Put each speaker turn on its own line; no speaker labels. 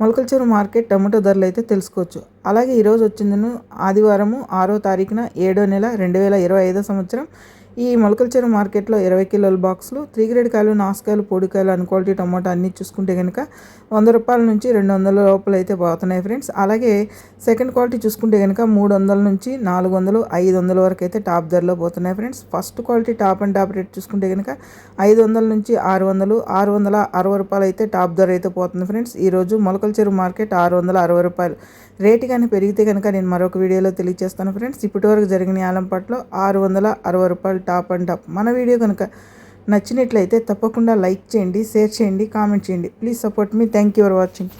Molakalcheru market tomato ధరలు అయితే తెలుసుకోవచ్చు. అలాగే ఈరోజు వచ్చిందను ఆదివారము ఆరో తారీఖున ఏడో నెల రెండు వేల ఇరవై ఐదో సంవత్సరం ఈ మొలకల చెరువు మార్కెట్లో ఇరవై కిలోల బాక్సులు త్రీ గ్రేడ్ కాయలు నాసుకాయలు పొడికాయలు అన్ క్వాలిటీ టమాటో అన్నీ చూసుకుంటే కనుక వంద రూపాయల నుంచి రెండు వందల లోపల అయితే పోతున్నాయి ఫ్రెండ్స్. అలాగే సెకండ్ క్వాలిటీ చూసుకుంటే కనుక మూడు వందల నుంచి నాలుగు వందలు ఐదు వందల వరకు అయితే టాప్ ధరలో పోతున్నాయి friends. First quality top and top rate చూసుకుంటే కనుక ఐదు వందల నుంచి ఆరు వందలు ఆరు వందల అరవై రూపాయలు అయితే టాప్ ధర అయితే పోతుంది ఫ్రెండ్స్. ఈరోజు మొలకల చెరువు మార్కెట్ ఆరు వందల అరవై రూపాయలు. రేటు కానీ పెరిగితే కనుక నేను మరొక వీడియోలో తెలియజేస్తాను ఫ్రెండ్స్. ఇప్పటివరకు జరిగిన ఆలంపాట్లో ఆరు వందల అరవై రూపాయలు టాప్ అండ్ టాప్. మన వీడియో కనుక నచ్చినట్లయితే తప్పకుండా లైక్ చేయండి షేర్ చేయండి కామెంట్ చేయండి. Please support me. Thank you for watching.